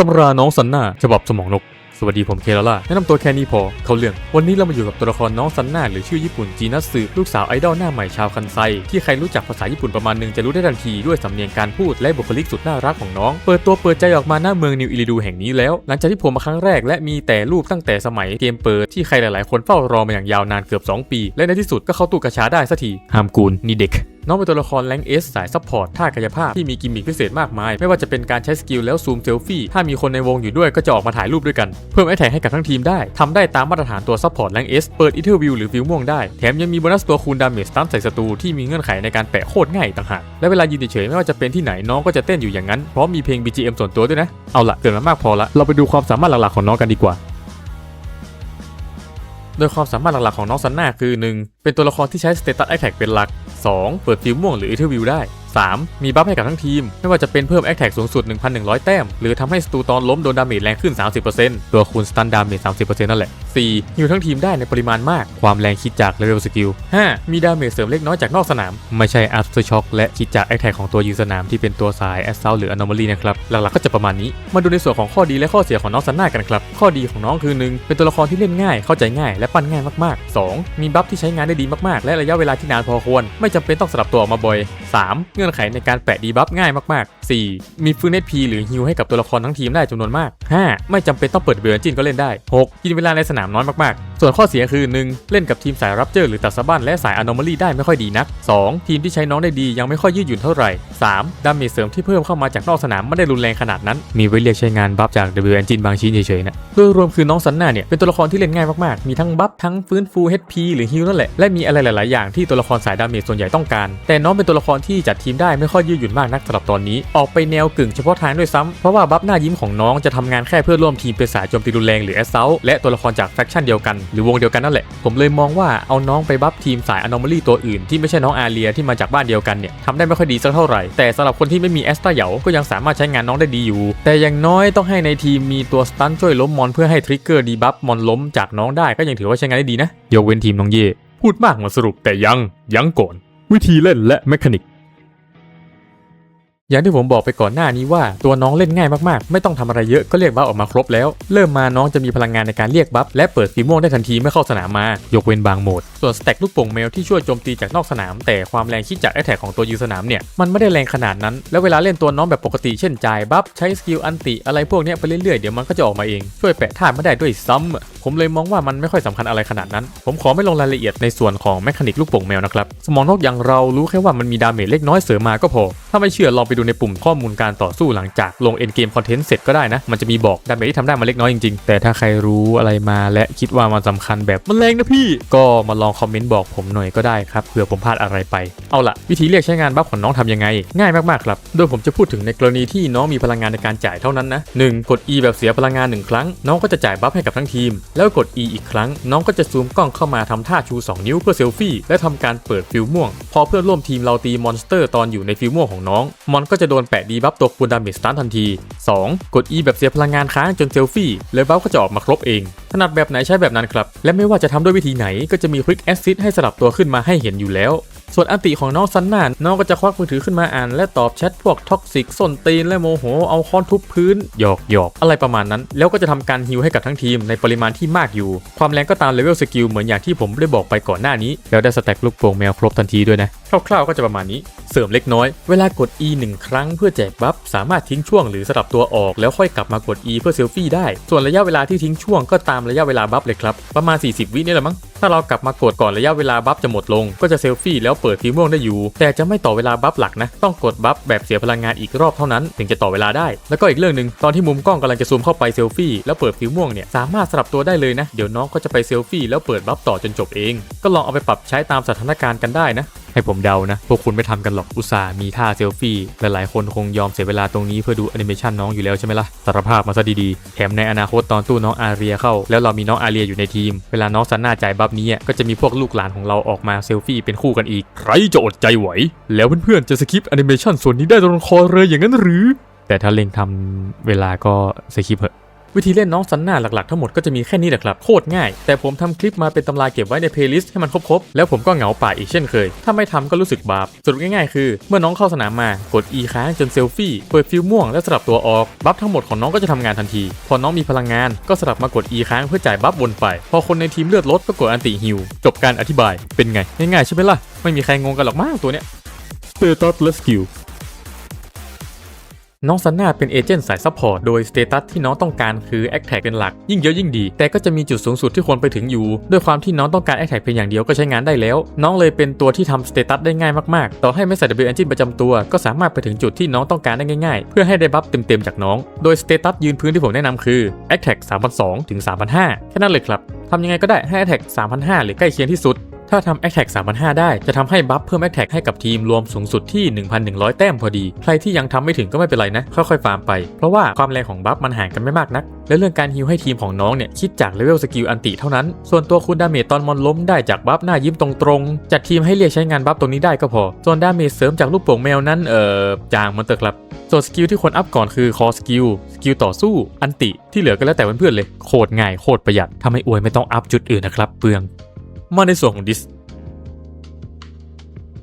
ตำราน้องสันนาฉบับสมองนก สวัสดีผมเคลล่าแนะนำตัวแค่นี้พอ เขาเรื่อง วันนี้เรามาอยู่กับตัวละครน้องซันนาหรือชื่อญี่ปุ่นจีนัสสึลูกสาวไอดอลหน้าใหม่ชาวคันไซ ที่ใครรู้จักภาษาญี่ปุ่นประมาณหนึงจะรู้ได้ทันทีด้วยสำเนียงการพูดและบุคลิกสุดน่ารักของน้อง เปิดตัวเปิดใจออกมาหน้าเมืองนิวอิริดูแห่งนี้แล้ว หลังจากที่ผมมาครั้งแรกและมีแต่รูปตั้งแต่สมัยเกมเปิดที่ใครหลายๆ คนเฝ้ารอมาอย่างยาวนานเกือบ 2 ปี และในที่สุดก็เข้าตู้กระชาได้สักทีหามกูลนี่เด็ก น้องเป็นตัวละครแรงเอสสายซัพพอร์ตท่ากายภาพที่มีกิมมิคพิเศษมากมาย ไม่ว่าจะเป็นการใช้สกิลแล้วซูมเซลฟี่ ถ้ามีคนในวงอยู่ด้วยก็จะออกมาถ่ายรูปด้วยกัน เพิ่มไอแท็กให้กับทั้งทีมได้ทำได้ตามมาตรฐานตัวซัพพอร์ตแรงเอสเปิดอิเทอร์วิวหรือฟิวม่วงได้ แถมยังมีโบนัสตัวคูณดาเมจตันใส่ศัตรูที่มีเงื่อนไขในการแปะโคตรง่ายต่างหาก และเวลายืนเฉยไม่ว่าจะเป็นที่ไหนน้องก็จะเต้นอยู่อย่างนั้นเพราะมีเพลง BGM ส่วนตัวด้วยนะ เอาละเกินมามากพอละเราไปดูความสามารถหลักๆของน้องกันดีกว่าโดยความสามารถหลักๆของน้องซันนาคือ 1. เป็นตัวละครที่ใช้สเตตัสแอแท็กเป็นหลัก 2. เปิดฟิลม่วงหรืออินเทอร์วิวได้ 3. มีบัฟให้กับทั้งทีม ไม่ว่าจะเป็นเพิ่มแอคแท็กสูงสุด 1,100 แต้ม หรือทำให้สตูตอนล้มโดนดาเมจแรงขึ้น 30%ตัวคูณสตันดาเมจ 30%นั่นแหละ 4. ฮิวทั้งทีมได้ในปริมาณมาก ความแรงคิดจากเลเวลสกิล 5. มีดาเมจเสริมเล็กน้อยจากนอกสนาม ไม่ใช่ after shock และคิดจากแอคแท็กของตัวยืนสนามที่เป็นตัวสาย assault หรือ anomaly นะครับ หลักๆก็จะประมาณนี้ มาดูในส่วนของข้อดีและข้อเสียของน้องซันน่ากันครับ ข้อดีของน้องคือ 1. เป็นตัวละครที่เล่นง่าย เข้าใจง่าย และปั้นง่ายมากๆ 2. มีบัฟที่ใช้งานได้ดีมากๆ และระยะเวลาที่นานพอควร ไม่จำเป็นต้องสลับตัวออกมาบ่อย 3. เงื่อนไขในการแปะดีบัฟง่ายมากๆ 4. มีฟื้นเอพีหรือฮิวให้กับตัวละครทั้งทีมได้จำนวนมาก 5. ไม่จำเป็นต้องเปิดเบลจินก็เล่นได้ 6. กินเวลาในสนามน้อยมากๆ ส่วนข้อเสียคือ 1. เล่นกับทีมสายรับเจอร์หรือตัดสะบั้นและสาย anomaly ได้ไม่ค่อยดีนัก 2. ทีมที่ใช้น้องได้ดียังไม่ค่อยยืดหยุ่นเท่าไหร่ 3. ดาเมจเสริมที่เพิ่มเข้ามาจากนอกสนามไม่ได้รุนแรงขนาดนั้น มีไว้เรียกใช้งานบัฟจาก W Engine บางชิ้นเฉยๆนะโดยรวมคือน้องซันน่าเนี่ยเป็นตัวละครที่เล่นง่ายมากๆ มีทั้งบัฟทั้งฟื้นฟู HP หรือฮิลนั่นแหละและมีอะไรหลาย ๆ อย่างที่ตัวละครสายดาเมจส่วนใหญ่ต้องการ แต่น้องเป็นตัวละครที่จัดทีมได้ไม่ค่อยยืดหยุ่นมากนักสำหรับตอนนี้ ออกไปแนวกึ่งเฉพาะทางด้วยซ้ำเพราะว่าบัฟหน้ายิ้มของน้องจะทำงานแค่เพื่อร่วมทีมเป็นสายโจมตีรุนแรงหรือแอสเซลและตัวละครจากแฟคชั่นเดียวกันหรือวงเดียวกันนั่นแหละ ผมเลยมองว่าเอาน้องไปบัฟทีมสาย anomaly ตัวอื่นที่ไม่ใช่น้องอาเรียที่มาจากบ้านเดียวกันเนี่ยทำได้ไม่ค่อยดีสักเท่าไหร่แต่สำหรับคนที่ไม่มีแอสตาเหยาก็ยังสามารถใช้งานน้องได้ดีอยู่ แต่อย่างน้อยต้องให้ในทีมมีตัวสตันช่วยล้มมอนเพื่อให้ทริกเกอร์ดีบัฟมอนล้มจากน้องได้ก็ยังถือว่าใช้งานได้ดีนะยกเว้นทีมน้องเย่พูดมากมาสรุปแต่ยังยังก่อนวิธีเล่นและแมคานิก อย่างที่ผมบอกไปก่อนหน้านี้ว่าตัวน้องเล่นง่ายมากๆ ไม่ต้องทำอะไรเยอะก็เรียกบัฟออกมาครบแล้ว เริ่มมาน้องจะมีพลังงานในการเรียกบัฟและเปิดฟีม่วงได้ทันทีเมื่อเข้าสนามมา ยกเว้นบางโหมด ส่วนสแต็กลูกโป่งเมลที่ช่วยโจมตีจากนอกสนาม แต่ความแรงคิดจากแอตแทกของตัวยืนสนามเนี่ยมันไม่ได้แรงขนาดนั้น แล้วเวลาเล่นตัวน้องแบบปกติเช่นจ่ายบัฟใช้สกิลอันติอะไรพวกนี้ไปเรื่อยๆเดี๋ยวมันก็จะออกมาเองช่วยแปะท่าไม่ได้ด้วยซ้ำผมเลยมองว่ามันไม่ค่อยสำคัญอะไรขนาดนั้น ผมขอไม่ลงรายละเอียดในส่วนของแมคานิกลูกโป่งแมวนะครับสมองนกอย่างเรารู้แค่ว่ามันมีดาเมจเล็กน้อยเสริมมาก็พอถ้าไม่เชื่อลองไปดูในปุ่มข้อมูลการต่อสู้หลังจากลงเอ็นเกมคอนเทนต์เสร็จก็ได้นะ มันจะมีบอกดาเมจที่ทำได้มาเล็กน้อยจริงๆ แต่ถ้าใครรู้อะไรมาและคิดว่ามันสำคัญแบบมันแรงนะพี่ ก็มาลองคอมเมนต์บอกผมหน่อยก็ได้ครับเผื่อผมพลาดอะไรไป เอาล่ะ วิธีเรียกใช้งานบัฟของน้องทำยังไง ง่ายมากๆครับ โดยผมจะพูดถึงในกรณีที่น้องมีพลังงานในการจ่ายเท่านั้นนะ 1. กด E แบบเสียพลังงาน 1 ครั้ง น้องก็จะจ่ายบัฟให้กับทั้งทีม แล้วกด E อีกครั้ง น้องก็จะซูมกล้องเข้ามาทำท่าชู 2 นิ้วเพื่อเซลฟี่และทำการเปิดฟิลม่วง พอเพื่อนร่วมทีมเราตีมอนสเตอร์ตอนอยู่ในฟิลม่วงของน้องมอนก็จะโดนแปะดีบัฟตัวคูณดาเมจสตันทันที 2. กด E แบบเสียพลังงานค้างจนเซลฟี่แล้วบัฟก็จะออกมาครบเองถนัดแบบไหนใช้แบบนั้นครับ และไม่ว่าจะทำด้วยวิธีไหนก็จะมีคลิกแอสซิสให้สลับตัวขึ้นมาให้เห็นอยู่แล้ว ส่วนอันติของน้องซันน่าน้องก็จะควักมือถือขึ้นมาอ่าน และตอบแชทพวกท็อกซิกส้นตีนและโมโห เอาค้อนทุบพื้นหยอกหยอกอะไรประมาณนั้น แล้วก็จะทำการฮิวให้กับทั้งทีมในปริมาณที่มากอยู่ ความแรงก็ตามเลเวลสกิลเหมือนอย่างที่ผมได้บอกไปก่อนหน้านี้ แล้วได้สแต็กลูกโป่งแมวครบทันทีด้วยนะ คร่าวๆก็จะประมาณนี้ เสริมเล็กน้อย เวลากด E 1 ครั้งเพื่อแจกบัฟสามารถทิ้งช่วงหรือสลับตัวออกแล้วค่อยกลับมากด E เพื่อเซลฟี่ได้ ส่วนระยะเวลาที่ทิ้งช่วงก็ตามระยะเวลาบัฟเลยครับ ประมาณ 40 วินี่แหละมั้ง ถ้าเรากลับมากดก่อนระยะเวลาบัฟจะหมดลง ก็จะเซลฟี่แล้วเปิดฟิวม่วงได้อยู่ แต่จะไม่ต่อเวลาบัฟหลักนะ ต้องกดบัฟแบบเสียพลังงานอีกรอบเท่านั้น ถึงจะต่อเวลาได้ แล้วก็อีกเรื่องหนึ่งตอนที่มุมกล้องกำลังจะซูมเข้าไปเซลฟี่แล้วเปิดฟิวม่วงเนี่ยสามารถสลับตัวได้เลยนะ เดี๋ยวน้องก็จะไปเซลฟี่แล้วเปิดบัฟต่อจนจบเอง ก็ลองเอาไปปรับใช้ตามสถานการณ์กันได้นะ ให้ผมเดานะ พวกคุณไม่ทำกันหรอกอุตส่าห์มีท่าเซลฟี่ หลายๆ คนคงยอมเสียเวลาตรงนี้เพื่อดูแอนิเมชันน้องอยู่แล้วใช่ไหมล่ะสารภาพมาซะดีๆ แถมในอนาคตตอนตู้น้องอาเรียเข้า แล้วเรามีน้องอาเรียอยู่ในทีม เวลาน้องซันน่าจ่ายบัฟนี้อะก็จะมีพวกลูกหลานของเราออกมาเซลฟี่เป็นคู่กันอีก ใครจะอดใจไหว แล้วเพื่อนๆจะสคิปแอนิเมชันส่วนนี้ได้ตรงคอเลยอย่างนั้นหรือ แต่ถ้าเล็งทำเวลาก็สคิปเถอะ วิธีเล่นน้องซันน่าหลักๆทั้งหมดก็จะมีแค่นี้แหละครับโคตรง่าย แต่ผมทำคลิปมาเป็นตำราเก็บไว้ในเพลย์ลิสต์ให้มันครบๆ แล้วผมก็เหงาป่าอีกเช่นเคย ถ้าไม่ทำก็รู้สึกบาปสรุปง่ายๆคือ เมื่อน้องเข้าสนามมากด E ค้างจนเซลฟี่เปิดฟิลม่วงและสลับตัวออกบัฟทั้งหมดของน้องก็จะทำงานทันที พอน้องมีพลังงานก็สลับมากด E ค้างเพื่อจ่ายบัฟวนไปพอคนในทีมเลือดลดก็กดอันติฮิวจบการอธิบายเป็นไงง่ายๆใช่ไหมล่ะไม่มีใครงงกันหรอกมั้งตัวเนี้ย Status Rescue น้องซันน่าเป็นเอเจนต์สายซัพพอร์ตโดยสเตตัสที่น้องต้องการคือแอคแท็กเป็นหลัก ยิ่งเยอะยิ่งดี แต่ก็จะมีจุดสูงสุดที่ควรไปถึงอยู่ ด้วยความที่น้องต้องการแอคแท็กเพียงอย่างเดียวก็ใช้งานได้แล้ว น้องเลยเป็นตัวที่ทำสเตตัสได้ง่ายมากๆ ต่อให้ไม่ใส่ W Engine ประจำตัว ก็สามารถไปถึงจุดที่น้องต้องการได้ง่ายๆ เพื่อให้ได้บัฟเต็มๆจากน้อง โดยสเตตัสยืนพื้นที่ผมแนะนำคือ a t t a c 3,200ถึง3,500แค่นั้นเลยครับทำยังไงก็ได้ให้ a t t a c 3,500หรือใกล้เคียงที่สุด ถ้าทำ a t t a c 3,500 ได้ จะทำให้บัฟเพิ่ม a t t a c ให้กับทีมรวมสูงสุดที่ 1,100 แต้มพอดี ใครที่ยังทำไม่ถึงก็ไม่เป็นไรนะ ค่อยๆฟาร์มไป เพราะว่าความแรงของบัฟมันห่างกันไม่มากนัก และเรื่องการฮิวให้ทีมของน้องเนี่ยคิดจากเลเวลสกิลอันติเท่านั้น ส่วนตัวคุณดาเมจตอนมอนล้มได้จากบัฟหน้ายิ้มตรงๆ จัดทีมให้เรียกใช้งานบัฟตรงนี้ได้ก็พอ ส่วนดาเมจเสริมจากลูกโป่งแมวนั้นเอ่อจางมันเถอะครับส่วนสกิลที่ควรอัพก่อนคือคอสกิลสกิลต่อสู้ อันติที่เหลือก็แล้วแต่เพื่อนๆเลยโคตรง่ายโคตรประหยัดทำให้อวยไม่ต้องอัพจุดอื่นนะครับเปลือง มาในส่วนของดิส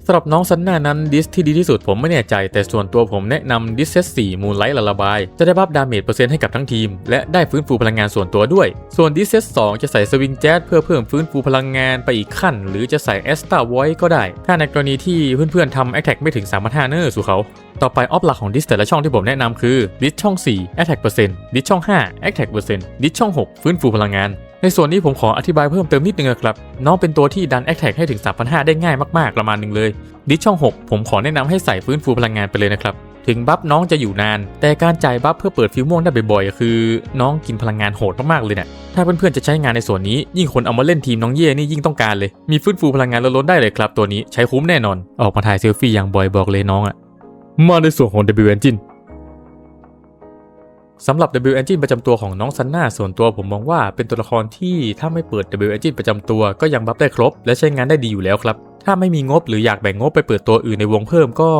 สำหรับน้องซันน่านั้นดิสที่ดีที่สุดผมไม่แน่ใจ แต่ส่วนตัวผมแนะนำดิสเซต4มูลไลท์ละระบาย จะได้บัฟดาเมจเปอร์เซ็นต์ให้กับทั้งทีม และได้ฟื้นฟูพลังงานส่วนตัวด้วย ส่วนดิสเซต2จะใส่สวิงแจ๊สเพื่อเพิ่มฟื้นฟูพลังงานไปอีกขั้น หรือจะใส่แอสตาไวก็ได้ ถ้าในกรณีที่เพื่อนๆทำแอคแท็กไม่ถึง 3 5 0 0เนอร์สู่เขา ต่อไปออฟหลักของดิสแต่ละช่องที่ผมแนะนำคือดิสช่อง4 Attack เปอร์เซ็นต์ดิสช่อง5 Attack เปอร์เซ็นต์ดิสช่อง 6 ฟื้นฟูพลังงาน ในส่วนนี้ผมขออธิบายเพิ่มเติมนิดนึงนะครับ น้องเป็นตัวที่ดัน Attack ให้ถึง 3,500 ได้ง่ายมากๆ ประมาณหนึ่งเลย ดิช่อง 6 ผมขอแนะนำให้ใส่ฟื้นฟูพลังงานไปเลยนะครับ ถึงบัฟน้องจะอยู่นาน แต่การจ่ายบัฟเพื่อเปิดฟิวม่วงได้บ่อยๆ คือ น้องกินพลังงานโหดมากๆเลยเนี่ยถ้าเพื่อนๆจะใช้งานในส่วนนี้ ยิ่งคนเอามาเล่นทีมน้องเย่นี่ยิ่งต้องการเลย มีฟื้นฟูพลังงานล้นได้เลยครับ ตัวนี้ใช้คุ้มแน่นอน ออกมาถ่ายเซลฟี่อย่างบ่อยบอกเลยน้องอะมาในส่วนของ W Engine สำหรับ W Engine ประจำตัวของน้องซันน่าส่วนตัวผมมองว่าเป็นตัวละครที่ถ้าไม่เปิด W Engine ประจำตัวก็ยังบัฟได้ครบ และใช้งานได้ดีอยู่แล้วครับ ถ้าไม่มีงบหรืออยากแบ่งงบไปเปิดตัวอื่นในวงเพิ่มก็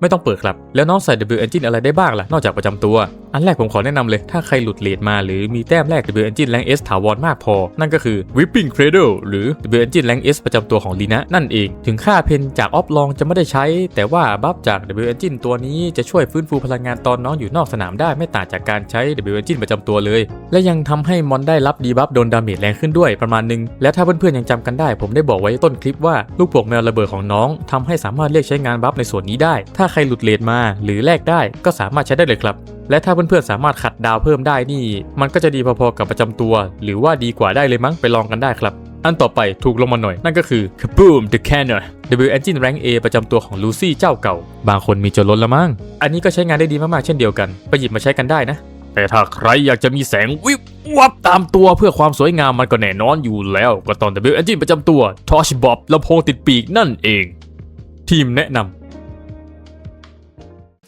ไม่ต้องเปิดครับ แล้วน้องใส่ W Engine อะไรได้บ้างล่ะ นอกจากประจำตัวอันแรกผมขอแนะนำเลย ถ้าใครหลุดเลทมาหรือมีแต้มแรก W Engine Rank S ถาวรมากพอ นั่นก็คือ Whipping Cradle หรือ W Engine Rank S ประจำตัวของลีนะนั่นเอง ถึงค่าเพนจากออฟลองจะไม่ได้ใช้ แต่ว่าบัฟจาก W Engine ตัวนี้จะช่วยฟื้นฟูพลังงานตอนน้องอยู่นอกสนามได้ไม่ต่างจากการใช้ W Engine ประจำตัวเลย และยังทำให้มอนได้รับดีบัฟโดนดาเมจแรงขึ้นด้วยประมาณนึง และถ้าเพื่อนๆยังจำกันได้ ผมได้บอกไว้ต้นคลิปว่าลูกโป่งแมวระเบิดของน้องทำให้สามารถเรียกใช้งานบัฟในส่วนนี้ได้ ถ้าใครหลุดเลทมาหรือแลกได้ก็สามารถใช้ได้เลยครับ และถ้าเพื่อนๆสามารถขัดดาวเพิ่มได้นี่ มันก็จะดีพอๆกับประจำตัว หรือว่าดีกว่าได้เลยมั้งไปลองกันได้ครับ อันต่อไปถูกลงมาหน่อย นั่นก็คือ Kaboom the Cannon W Engine Rank A ประจำตัวของ Lucy เจ้าเก่า บางคนมีจนล้นละมั้งอันนี้ก็ใช้งานได้ดีมากๆเช่นเดียวกันไปหยิบมาใช้กันได้นะ แต่ถ้าใครอยากจะมีแสงวิบวับตามตัวเพื่อความสวยงามมันก็แน่นอนอยู่แล้ว ก็ตอน W Engine ประจำตัว Torch Bob ลำโพงติดปีกนั่นเอง ทีมแนะนำ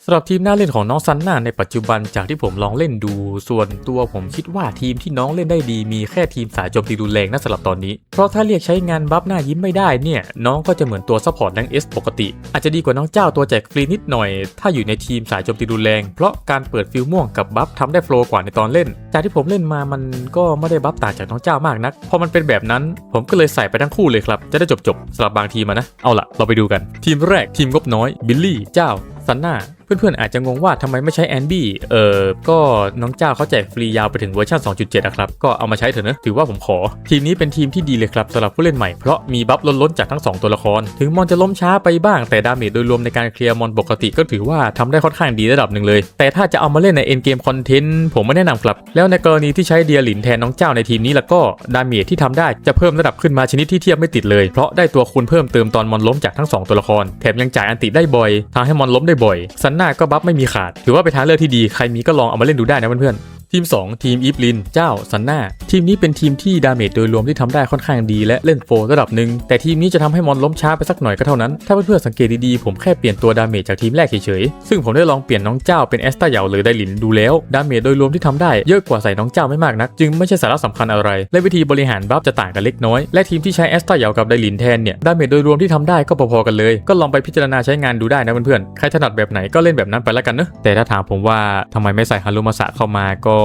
สำหรับทีมหน้าเล่นของน้องซันน่าในปัจจุบันจากที่ผมลองเล่นดู ส่วนตัวผมคิดว่าทีมที่น้องเล่นได้ดีมีแค่ทีมสายโจมตีรุนแรงนะสำหรับตอนนี้ เพราะถ้าเรียกใช้งานบัฟหน้ายิ้มไม่ได้เนี่ย น้องก็จะเหมือนตัวซัพพอร์ตแรงเอสปกติ อาจจะดีกว่าน้องเจ้าตัวแจกฟรีนิดหน่อย ถ้าอยู่ในทีมสายโจมตีรุนแรง เพราะการเปิดฟิลม่วงกับบัฟทำได้โฟล์กว่าในตอนเล่น จากที่ผมเล่นมามันก็ไม่ได้บัฟต่างจากน้องเจ้ามากนัก พอมันเป็นแบบนั้น ผมก็เลยใส่ไปทั้งคู่เลยครับจะได้จบๆสำหรับบางทีมนะ เอาล่ะเราไปดูกัน ทีมแรกทีมงบน้อยบิลลี่เจ้าซันน่าเพื่อนๆอาจจะงงว่าทำไมไม่ใช้แอนบี้เออก็น้องเจ้าเขาแจกฟรียาวไปถึงเวอร์ชัน2.7นะครับ ก็เอามาใช้เถอะนะถือว่าผมขอ ทีมนี้เป็นทีมที่ดีเลยครับสำหรับผู้เล่นใหม่ เพราะมีบัฟล้นๆจากทั้ง 2 ตัวละคร ถึงมอนจะล้มช้าไปบ้างแต่ดาเมจโดยรวมในการเคลียร์มอนปกติก็ถือว่าทำได้ค่อนข้างดีระดับหนึ่งเลย แต่ถ้าจะเอามาเล่นในเอ็นเกมคอนเทนต์ผมไม่แนะนำครับ แล้วในกรณีที่ใช้เดียลินแทนน้องเจ้าในทีมนี้แล้วก็ดาเมจที่ทำได้จะเพิ่มระดับขึ้นมาชนิดที่เทียบไม่ติดเลยเพราะได้ตัวคูณเพิ่มเติมตอนมอนล้มจากทั้งสองตัวละครแถมยังจ่ายอันติได้บ่อยทำให้มอนล้มได้บ่อยซันน่าก็บัฟไม่มีขาด ถือว่าเป็นทางเลือกที่ดี ใครมีก็ลองเอามาเล่นดูได้นะเพื่อนๆ ทีม 2 ทีมอีฟลิน เจ้าซันน่าทีมนี้เป็นทีมที่ดาเมจโดยรวมที่ทำได้ค่อนข้างดีและเล่นโฟระดับหนึ่งแต่ทีมนี้จะทำให้มอนล้มช้าไปสักหน่อยก็เท่านั้น ถ้าเพื่อนๆสังเกตดีๆผมแค่เปลี่ยนตัวดาเมจจากทีมแรกเฉยๆซึ่งผมได้ลองเปลี่ยนน้องเจ้าเป็นแอสตาเหยาหรือไดลินดูแล้วดาเมจโดยรวมที่ทำได้เยอะกว่าใส่น้องเจ้าไม่มากนัก จึงไม่ใช่สาระสำคัญอะไร และวิธีบริหารบัฟจะต่างกันเล็กน้อยและทีมที่ใช้แอสตาเหยากับไดลินแทนเนี่ยดาเมจโดยรวมที่ทำได้ก็พอๆกันเลย ก็ลองไปพิจารณาใช้งานดูได้นะเพื่อนๆใครถนัดแบบไหนก็เล่นแบบนั้นไปแล้วกันเนอะแต่ถ้าถามผมว่าทำไมไม่ใส่ฮารุมาสะเข้ามาก็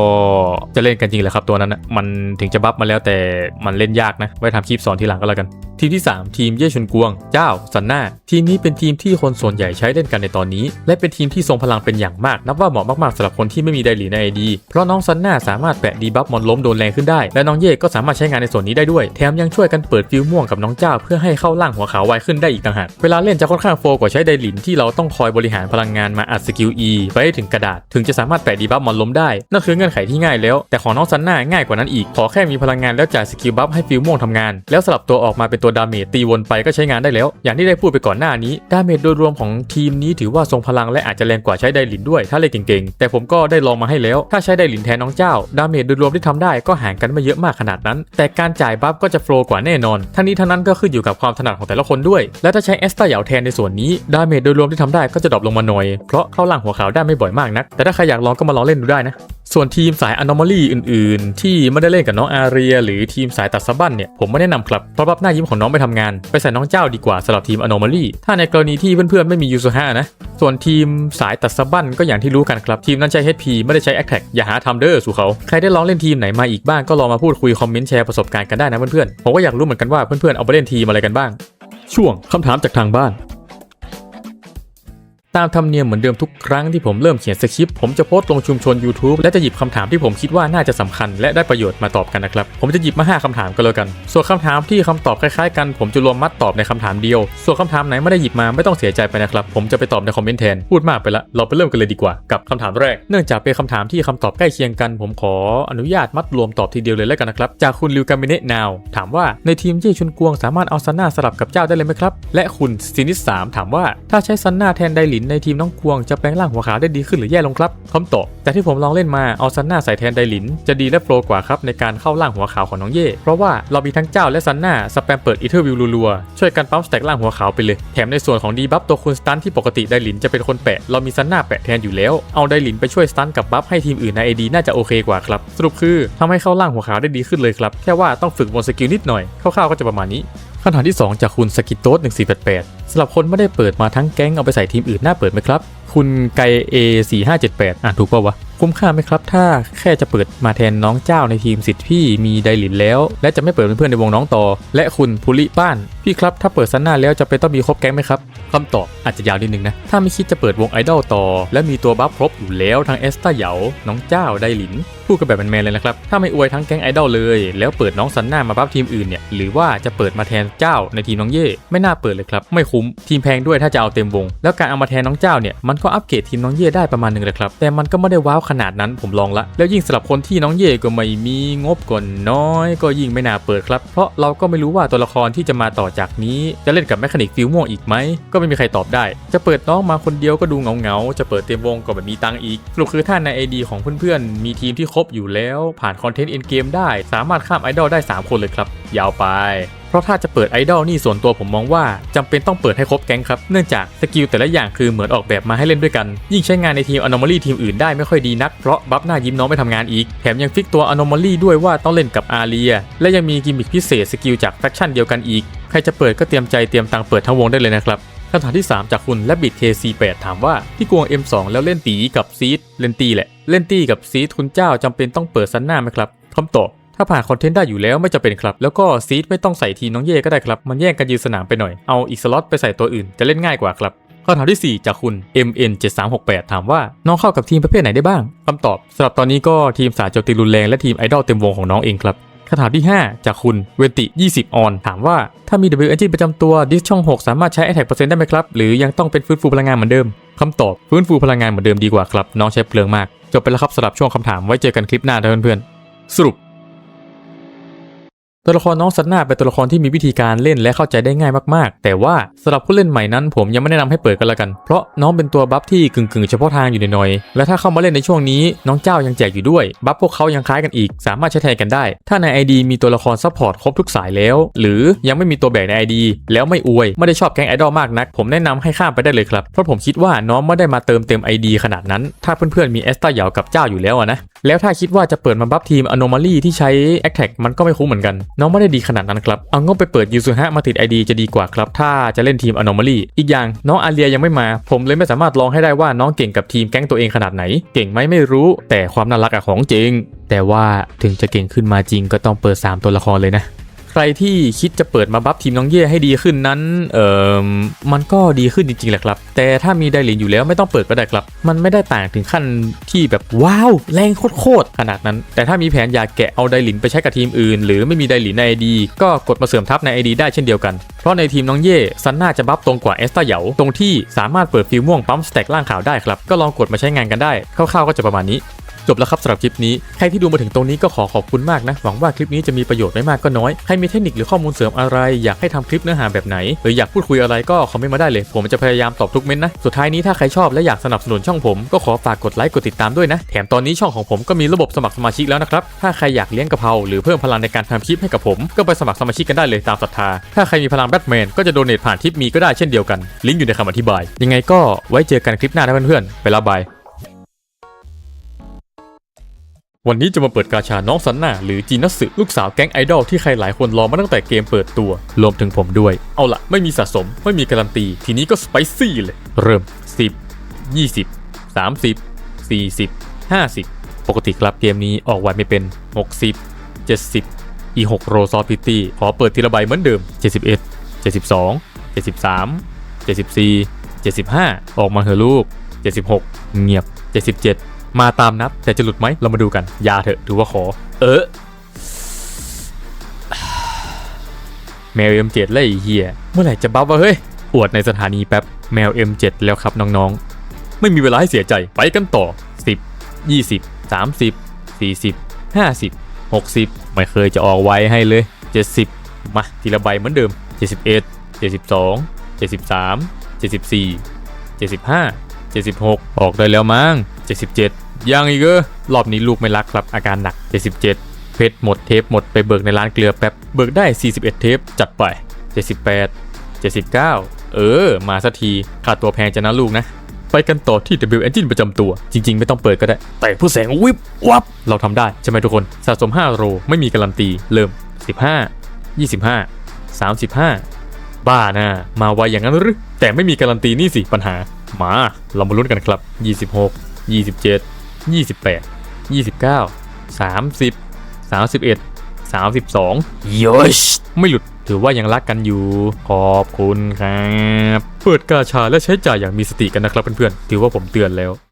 จะเล่นกันจริงเหรอครับตัวนั้นนะมันถึงจะบัฟมาแล้วแต่มันเล่นยากนะ ไว้ทำคลิปสอนทีหลังก็แล้วกันทีมที่ 3 ทีมเย่ชุนกวง เจ้าซันนาทีมนี้เป็นทีมที่คนส่วนใหญ่ใช้เล่นกันในตอนนี้ และเป็นทีมที่ทรงพลังเป็นอย่างมาก นับว่าเหมาะมากๆสำหรับคนที่ไม่มีไดหลีในไอดีเพราะน้องซันนาสามารถแปะดีบัฟมอนล้มโดนแรงขึ้นได้ และน้องเย่ก็สามารถใช้งานในส่วนนี้ได้ด้วย แถมยังช่วยกันเปิดฟิวม่วงกับน้องเจ้า เพื่อให้เข้าล่างหัวขาวไวขึ้นได้อีกต่างหากเวลาเล่นจะค่อนข้างโฟกว่าใช้ไดหลินที่เราต้องคอยบริหารพลังงานมาอัดสกิล E ไปให้ถึงกระดาษ ถึงจะสามารถแปะดีบัฟมอนล้มได้นั่นคือเงื่อนไขที่ง่ายแล้ว แต่ของน้องซันนาง่ายกว่านั้นอีกขอแค่มีพลังงานแล้วจ่ายสกิลบัฟให้ฟิวม่วงทำงาน แล้วสลับตัวออกมาเป็นตัวดาเมจตีวนไปก็ใช้งานได้แล้ว อย่างที่ได้พูดไปก่อนหน้านี้ ดาเมจโดยรวมของทีมนี้ถือว่าทรงพลังและอาจจะแรงกว่าใช้ไดลินด้วย ถ้าเล่นเก่งๆ แต่ผมก็ได้ลองมาให้แล้ว ถ้าใช้ไดลินแทนน้องเจ้า ดาเมจโดยรวมที่ทำได้ก็ห่างกันไม่เยอะมากขนาดนั้น แต่การจ่ายบัฟก็จะโฟล์กว่าแน่นอน ทั้งนี้ทั้งนั้นก็ขึ้นอยู่กับความถนัดของแต่ละคนด้วย และถ้าใช้เอสตาเหยาแทนในส่วนนี้ ดาเมจโดยรวมที่ทำได้ก็จะดรอปลงมาหน่อย เพราะเข้าล่างหัวขาวได้ไม่บ่อยมากนัก แต่ถ้าใครอยากลองก็มาลองเล่นดูได้นะส่วนทีมสาย Anomaly อื่น ๆ ที่ไม่ได้เล่นกับน้องอาเรีย หรือทีมสายตัดสะบั้นเนี่ยผมไม่แนะนำครับเพราะรับหน้ายิ้มของน้องไปทำงาน ไปใส่น้องเจ้าดีกว่าสำหรับทีม Anomaly ถ้าในกรณีที่เพื่อนๆไม่มียูซูฮะนะ ส่วนทีมสายตัดสะบั้นก็อย่างที่รู้กันครับ ทีมนั้นใช้ HP ไม่ได้ใช้ Attack อย่าหาทำเด้อสู่เขา ใครได้ลองเล่นทีมไหนมาอีกบ้างก็ลองมาพูดคุยคอมเมนต์แชร์ประสบการณ์กันได้นะเพื่อนๆผมก็อยากรู้เหมือนกันว่าเพื่อนๆเอาไปเล่นทีมอะไรกันบ้าง ช่วงคำถามจากทางบ้าน ตามธรรมเนียมเหมือนเดิมทุกครั้งที่ผมเริ่มเขียนสคริปต์ผมจะโพสต์ลงชุมชน YouTube และจะหยิบคำถามที่ผมคิดว่าน่าจะสำคัญและได้ประโยชน์มาตอบกันนะครับ ผมจะหยิบมา 5คำถามกันเลยกัน ส่วนคำถามที่คำตอบคล้ายๆ กันผมจะรวมมัดตอบในคำถามเดียว ส่วนคำถามไหนไม่ได้หยิบมาไม่ต้องเสียใจไปนะครับ ผมจะไปตอบในคอมเมนต์แทน พูดมากไปละ เราไปเริ่มกันเลยดีกว่ากับคำถามแรก เนื่องจากเป็นคำถามที่คำตอบใกล้เคียงกัน ผมขออนุญาตมัดรวมตอบทีเดียวเลยแล้วกันนะครับ จากคุณลิวกามิเนะนาวถามว่าในทีมเย่ชุนกวงสามารถเอาซันนาสลับกับเจ้าได้เลยไหมครับและคุณซินิสสามถามว่าถ้าใช้ซันนาแทนไดหลินในทีมน้องกวงจะแปลงร่างหัวขาวได้ดีขึ้นหรือแย่ลงครับคำตอบแต่ที่ผมลองเล่นมาเอาซันนาใส่แทนไดลิน จะดีและโปรกว่าครับในการเข้าร่างหัวขาวของน้องเย่เพราะว่าเรามีทั้งเจ้าและซันนาสแปมเปิดอีเทอร์วิวรัวๆช่วยกันปั๊มสแต็กร่างหัวขาวไปเลยแถมในส่วนของดีบัฟตัวคุณสตันที่ปกติไดลินจะเป็นคนแปะเรามีซันนาแปะแทนอยู่แล้วเอาไดลินไปช่วยสตันกับบัฟให้ทีมอื่นในไอดีน่าจะโอเคกว่าครับสรุปคือทำให้เข้าร่างหัวขาวได้ดีขึ้นเลยครับแค่ว่าต้องฝึกบนสกิลนิดหน่อยคร่าวๆก็จะประมาณนี้คำถามที่ 2 จากคุณสกิโตส1488 สำหรับคนไม่ได้เปิดมาทั้งแก๊งเอาไปใส่ทีมอื่นน่าเปิดไหมครับ คุณไกเอ4578อ่านถูกป่าวะ คุ้มค่าไหมครับ ถ้าแค่จะเปิดมาแทนน้องเจ้าในทีมสิทธิ์พี่มีไดลินแล้ว และจะไม่เปิดเป็นเพื่อนในวงน้องต่อ และคุณภูริป้าน พี่ครับ ถ้าเปิดซันหน้าแล้วจะเป็นต้องมีครบแก๊งไหมครับคำตอบอาจจะยาวนิดนึงนะ ถ้าไม่คิดจะเปิดวงไอดอลต่อ และมีตัวบัฟครบอยู่แล้วทั้งเอสตาเหยาน้องเจ้าไดลิน พูดกันแบบแมนๆเลยนะครับ ถ้าไม่อวยทั้งแก๊งไอดอลเลย แล้วเปิดน้องซันน้ามาบัฟทีมอื่นเนี่ย หรือว่าจะเปิดมาแทนเจ้าในทีมน้องเย่ไม่น่าเปิดเลยครับ ไม่คุ้ม ทีมแพงด้วยถ้าจะเอาเต็มวง แล้วการเอามาแทนน้องเจ้าเนี่ย มันก็อัปเกรดทีมน้องเย่ได้ประมาณหนึงเลยครับ แต่มันก็ไม่ได้ว้าวขนาดนั้นผมลองละ แล้วยิ่งสำหรับคนที่น้องเย่ก็ไม่มีงบก็น้อย ก็ยิ่งไม่น่าเปิดครับ เพราะเราก็ไม่รู้ว่าตัวละครที่จะมาต่อจากนี้ จะเล่นกับแมคานิกฟิลม่วงอีกไหม ก็ไม่มีใครตอบได้ จะเปิดน้องมาคนเดียวก็ดูเงาๆ จะเปิดเต็มวงก็แบบมีตังค์อีกสรุปคือถ้าในไอดีของเพื่อนๆมีทีมที่ครบอยู่แล้วผ่านคอนเทนต์เอ็นเกมได้ สามารถข้ามไอดอลได้ 3 คนเลยครับ ยาวไป เพราะถ้าจะเปิดไอดอลนี่ส่วนตัวผมมองว่าจำเป็นต้องเปิดให้ครบแก๊งครับ เนื่องจากสกิลแต่ละอย่างคือเหมือนออกแบบมาให้เล่นด้วยกัน ยิ่งใช้งานในทีม Anomaly ทีมอื่นได้ไม่ค่อยดีนัก เพราะบัฟหน้ายิ้มน้องไม่ทำงานอีก แถมยังฟิกตัว Anomaly ด้วยว่าต้องเล่นกับอาเรีย และยังมีกิมมิคพิเศษสกิลจากแฟคชั่นเดียวกันอีก ใครจะเปิดก็เตรียมใจเตรียมตังเปิดทั้งวงได้เลยนะครับ คำถามที่ 3 จากคุณและบิด KC8 ถามว่าพี่กวง M2 แล้วเล่นตีกับซีดเล่นตีแหละ เล่นตีกับซีดคุณเจ้าจำเป็นต้องเปิดซันหน้าไหมครับคำตอบถ้าผ่านคอนเทนต์ได้อยู่แล้วไม่จะเป็นครับ แล้วก็ซีดไม่ต้องใส่ทีน้องเย่ก็ได้ครับ มันแย่งกันยืนสนามไปหน่อย เอาอีกสล็อตไปใส่ตัวอื่นจะเล่นง่ายกว่าครับคำถามทีสี่ 4 จากคุณ MN 7368 ถามว่าน้องเข้ากับทีมประเภทไหนได้บ้างคำตอบสำหรับตอนนี้ก็ทีมสายโจมตีรุนแรงและทีมไอดอลเต็มวงของน้องเองครับ คำถามที่ 5 จากคุณเวติ 20 ออน ถามว่าถ้ามี W Engine ประจำตัวดิสช่อง 6 สามารถใช้ Attack เปอร์เซ็นต์ได้ไหมครับ หรือยังต้องเป็นฟื้นฟูพลังงานเหมือนเดิมคำตอบฟื้นฟูพลังงานเหมือนเดิมดีกว่าครับ น้องใช้เปลืองมากจบไปแล้วครับสำหรับช่วงคำถามไว้เจอกันคลิปหน้านเพื่อนๆสรุป ตัวละครน้องซันนาเป็นตัวละครที่มีวิธีการเล่นและเข้าใจได้ง่ายมากๆ แต่ว่าสำหรับผู้เล่นใหม่นั้น ผมยังไม่แนะนำให้เปิดกันละกัน เพราะน้องเป็นตัวบัฟที่กึ่งๆเฉพาะทางอยู่หน่อยๆและถ้าเข้ามาเล่นในช่วงนี้น้องเจ้ายังแจกอยู่ด้วย บัฟพวกเขายังคล้ายกันอีก สามารถใช้แทนกันได้ ถ้าใน ID มีตัวละครซัพพอร์ตครบทุกสายแล้ว หรือยังไม่มีตัวแบกใน ID แล้วไม่อวย ไม่ได้ชอบแก๊งไอดอลมากนัก ผมแนะนำให้ข้ามไปได้เลยครับเพราะผมคิดว่าน้องไม่ได้มาเติมเต็ม ID ขนาดนั้น ถ้าเพื่อนๆมีเอสตาเหยากับเจ้าอยู่แล้วนะแล้วถ้าคิดว่าจะเปิดมาบัฟทีม Anomaly ที่ใช้ a t t a c มันก็ไม่คุ้มเหมือนกัน น้องไม่ได้ดีขนาดนั้นครับ เอางบไปเปิดยูซูฮะมาติด ID จะดีกว่าครับ ถ้าจะเล่นทีม Anomaly อีกอย่างน้องอาเลียยังไม่มา ผมเลยไม่สามารถลองให้ได้ว่าน้องเก่งกับทีมแก๊งตัวเองขนาดไหน เก่งไหมไม่รู้ แต่ความน่ารักอะของจริง แต่ว่าถึงจะเก่งขึ้นมาจริงก็ต้องเปิด 3 ตัวละครเลยนะ รที่คิดจะเปิดมาบัฟทีมน้องเย่ให้ดีขึ้นนั้น เอ่อ มันก็ดีขึ้นจริงๆแหละครับ แต่ถ้ามีไดรินอยู่แล้วไม่ต้องเปิดก็ได้ครับ มันไม่ได้ต่างถึงขั้นที่แบบว้าว แรงโคตรๆขนาดนั้น แต่ถ้ามีแผนอยากแกะเอาไดรินไปใช้กับทีมอื่น หรือไม่มีไดรินใน ID ก็กดมาเสริมทัพใน ID ได้เช่นเดียวกัน เพราะในทีมน้องเย่ซันน่าจะบัฟตรงกว่าเอสตาเหยาตรงที่สามารถเปิดฟิวม่วงปั๊มสแต็กล่างขาวได้ครับ ก็ลองกดมาใช้งานกันได้คร่าวๆก็จะประมาณนี้ จบแล้วครับสำหรับคลิปนี้ ใครที่ดูมาถึงตรงนี้ก็ขอขอบคุณมากนะ หวังว่าคลิปนี้จะมีประโยชน์ไม่มากก็น้อย ใครมีเทคนิคหรือข้อมูลเสริมอะไร อยากให้ทำคลิปเนื้อหาแบบไหน หรืออยากพูดคุยอะไรก็คอมเมนต์มาได้เลย ผมจะพยายามตอบทุกเม้นต์นะ สุดท้ายนี้ถ้าใครชอบและอยากสนับสนุนช่องผมก็ขอฝากกดไลค์กดติดตามด้วยนะ แถมตอนนี้ช่องของผมก็มีระบบสมัครสมาชิกแล้วนะครับ ถ้าใครอยากเลี้ยงกะเพราหรือเพิ่มพลังในการทำคลิปให้กับผม ก็ไปสมัครสมาชิกกันได้เลยตามศรัทธา ถ้าใครมีพลังแบทแมนก็จะโดเนทผ่านทิปมีก็ได้เช่นเดียวกัน ลิงก์อยู่ในคำอธิบาย ยังไงก็ไว้เจอกันคลิปหน้านะเพื่อนๆไปละบาย วันนี้จะมาเปิดกาชาน้องซันนาหรือจีนัสสึลูกสาวแก๊งไอดอลที่ใครหลายคนรอมาตั้งแต่เกมเปิดตัว รวมถึงผมด้วย เอาละไม่มีสะสม ไม่มีการันตี ทีนี้ก็สไปซี่เลย เริ่ม 10 20 30 40 50 ปกติครับเกมนี้ออกไวไม่เป็น 60 70 อี6โรซอพิตตี้ขอเปิดทีละใบเหมือนเดิม 71 72 73 74 75 ออกมาเถอะลูก 76 เงียบ 77 มาตามนับแต่จะหลุดไหมเรามาดูกัน ยาเถอะถือว่าขอ เออแมว M7 แล้วไอ้เฮียเมื่อไหร่จะบัฟวะเฮ้ยอวดในสถานีแป๊บแมว M7 แล้วครับน้องๆ ไม่มีเวลาให้เสียใจไปกันต่อ 10 20 30 40 50 60 ไม่เคยจะออกไวให้เลย 70 มาทีละใบเหมือนเดิม 71 72 73 74 75 76 ออกได้แล้วมั้ง 77 ยังอีกเออรอบนี้ลูกไม่รักครับอาการหนัก 77 เพชรหมดเทปหมดไปเบิกในร้านเกลือแป๊บ เบิกได้ 41 เทปจัดไป 78 79 เออ มาสักทีค่าตัวแพงจะนะลูกนะ ไปกันต่อที่ W Engine ประจำตัว จริง ๆ ไม่ต้องเปิดก็ได้ แต่ผู้แสงวิบวับ เราทำได้ ใช่ไหมทุกคน สะสม 5 โรไม่มีการันตี เริ่ม 15 25 35บ้านะมาไวอย่างนั้นหรือแต่ไม่มีการันตีนี่สิปัญหา มา เรามาลุ้นกันครับ 26 27 28 29 30 31 32ยชไม่หลุดถือว่ายังรักกันอยู่ ขอบคุณครับ เปิดกาชาและใช้จ่ายอย่างมีสติกันนะครับเพื่อนๆ ถือว่าผมเตือนแล้ว